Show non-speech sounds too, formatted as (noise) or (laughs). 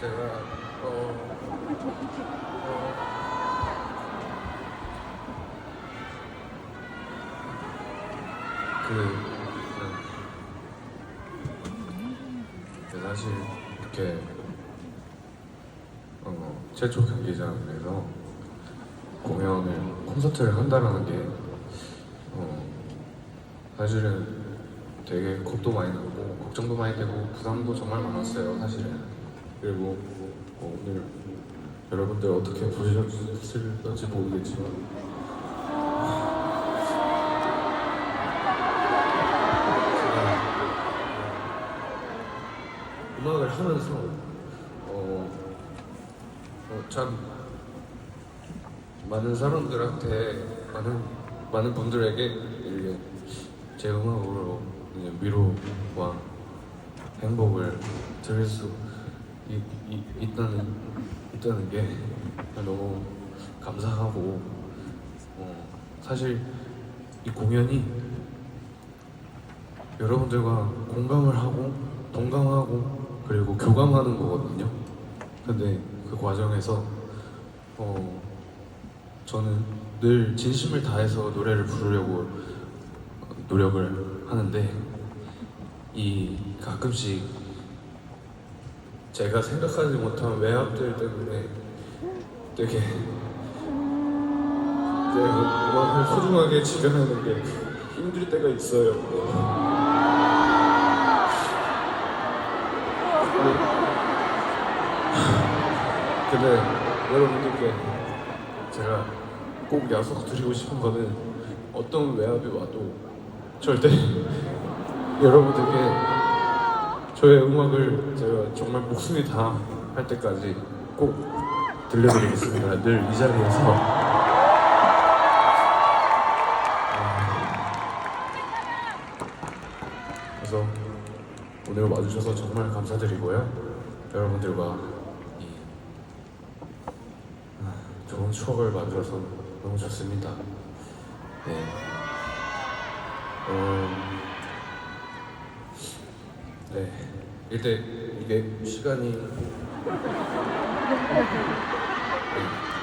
제가 어, 어 그, 그 사실 이렇게 어, 최초 경기장에서 공연을 콘서트를 한다라는 게 어, 사실은 되게 겁도 많이 나고 걱정도 많이 되고 부담도 정말 많았어요 사실은. 그리고 어, 오늘 여러분들 어떻게 보셨을지 모르겠지만. 제가 음악을 하면서 어, 어, 참 많은 사람들한테 많은 많은 분들에게 제 음악으로 위로와 행복을 드릴 수 있, 있, 있다는 있다는 게 너무 감사하고 어, 사실 이 공연이 여러분들과 공감을 하고 동감하고 그리고 교감하는 거거든요. 근데 그 과정에서 어, 저는 늘 진심을 다해서 노래를 부르려고 노력을 하는데 이 가끔씩 제가 생각하지 못한 외압들 때문에 되게 제 음악을 소중하게 지켜내는 게 힘들 때가 있어요. 근데 여러분들께 제가 꼭 약속드리고 싶은 거는 어떤 외압이 와도 절대 (laughs) 여러분들께 저의 음악을 제가 정말 목숨이 다 할 때까지 꼭 들려드리겠습니다. 늘 이 자리에서 그래서 오늘 와주셔서 정말 감사드리고요. 여러분들과 이 아, 좋은 추억을 만들어서 너무 좋습니다. 네. 어, 네. 일단 이게 시간이 (laughs) 네.